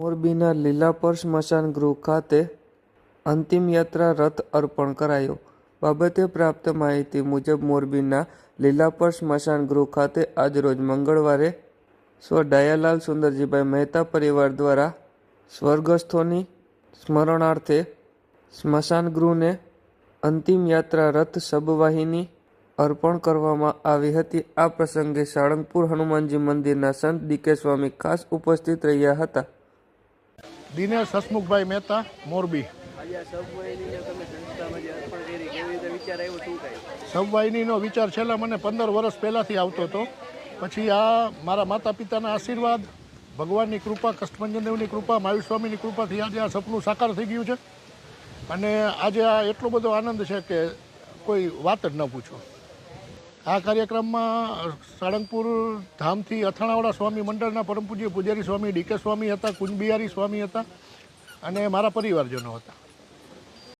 મોરબીના લીલાપર સ્મશાન ગૃહ ખાતે અંતિમ યાત્રા રથ અર્પણ કરાયો. બાબતે પ્રાપ્ત માહિતી મુજબ મોરબીના લીલાપર સ્મશાન ગૃહ ખાતે આજરોજ મંગળવારે સ્વ ડાયાલાલ સુંદરજીભાઈ મહેતા પરિવાર દ્વારા સ્વર્ગસ્થોની સ્મરણાર્થે સ્મશાન ગૃહને અંતિમ યાત્રા રથ સબવાહિની અર્પણ કરવામાં આવી હતી. આ પ્રસંગે સાળંગપુર હનુમાનજી મંદિરના સંત ડીકે સ્વામી ખાસ ઉપસ્થિત રહ્યા હતા. દિનેશ હસમુખભાઈ મહેતા મોરબી. સબવાહિનીનો વિચાર છેલ્લા મને પંદર વર્ષ પહેલાંથી આવતો હતો. પછી આ મારા માતા પિતાના આશીર્વાદ ભગવાનની કૃપા કષ્ટભંજનદેવની કૃપા મહાવીર સ્વામીની કૃપાથી આજે આ સપનું સાકાર થઈ ગયું છે. અને આજે આ એટલો બધો આનંદ છે કે કોઈ વાત જ ન પૂછો. આ કાર્યક્રમમાં સાળંગપુર ધામથી અથાણાવાળા સ્વામી મંડળના પરમ પૂજ્ય પૂજારી સ્વામી ડીકે સ્વામી હતા, કુંજબિહારી સ્વામી હતા અને મારા પરિવારજનો હતા.